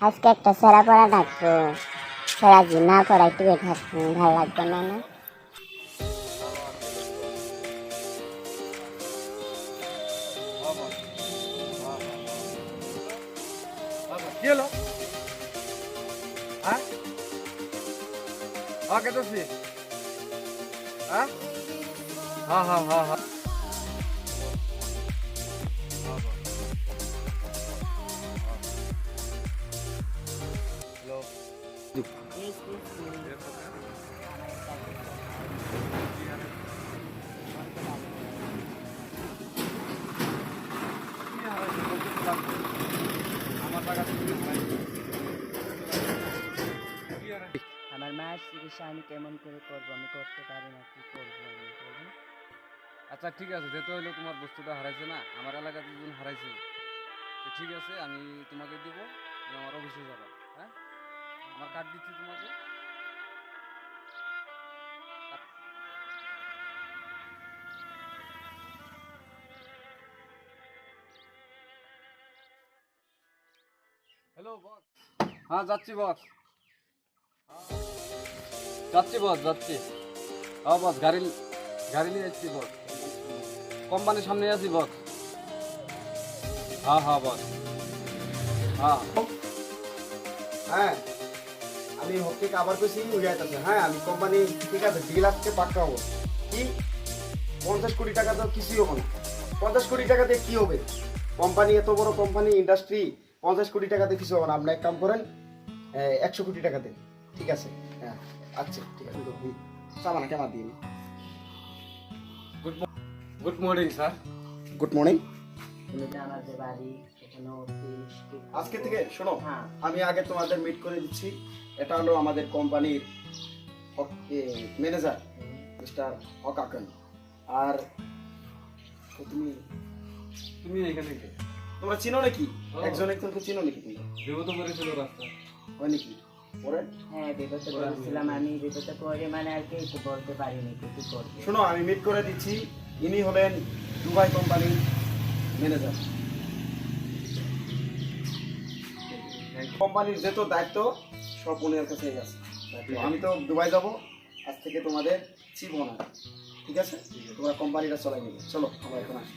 আজকে একটা সেরা পড়া ডাকবো সেরা জি না পড়া একটু ভালো লাগবে না না? হ্যাঁ? হ্যাঁ কেটেছি হ্যাঁ হ্যাঁ হ্যাঁ হ্যাঁ। আমার টাকা আমার মায়ের চিকিৎসা আমি কেমন করে করব? আমি করতে পারি না কি করব আমি আচ্ছা ঠিক আছে যেহেতু হইল তোমার বস্তুটা হারাইছে না আমার এলাকাতে দুজন হারাইছে। তো ঠিক আছে আমি তোমাকে দিব আমার অফিসে যাবা হ্যাঁ? আমার কার্ড দিচ্ছি তোমাকে। হ্যালো বস হ্যাঁ যাচ্ছি বস যাচ্ছি বস যাচ্ছি। হ্যাঁ বস গাড়ি গাড়ি নিয়ে যাচ্ছি বস কোম্পানির সামনে আছি বস হ্যাঁ হ্যাঁ বস হ্যাঁ। হ্যাঁ। আমি হকি আবার কইছি উড়াইতেছে হ্যাঁ আমি কোম্পানি ঠিক আছে আজকে পাক্কা হব। কি? পঞ্চাশ কোটি টাকা তো কিছুই হব না। পঞ্চাশ কোটি টাকা দিয়ে কি হবে? কোম্পানি এত বড় কোম্পানি ইন্ডাস্ট্রি পঞ্চাশ কোটি টাকাতে কিছু হবে না। আপনি এক কাম করেন একশো কোটি টাকা দেন। ঠিক আছে? হ্যাঁ আচ্ছা ঠিক আছে। সামানা কেমন দিন good good morning sir good morning বাড়ি আজকে থেকে? শোনো হ্যাঁ। আমি আগে তোমাদের মিট করে দিচ্ছি। এটা হলো আমাদের কোম্পানির ম্যানেজার মিস্টার হকাকন আর তুমি? তুমি এখানে তোমরা চিনো নাকি। একজন একজনকে চিনো নাকি তোমরা বিপদ করেছিল রাস্তা। হয় নাকি? হ্যাঁ মানে শোনো আমি মিট করে দিচ্ছি। ইনি হলেন দুবাই কোম্পানির ম্যানেজার কোম্পানির যেহেতু দায়িত্ব সব উনার কাছে গেছে। আমি তো দুবাই যাব আজ থেকে তোমাদের চিপ ওনার ঠিক আছে? তোমরা কোম্পানিটা চলাই নেবে। চলো আমরা এখন আসি।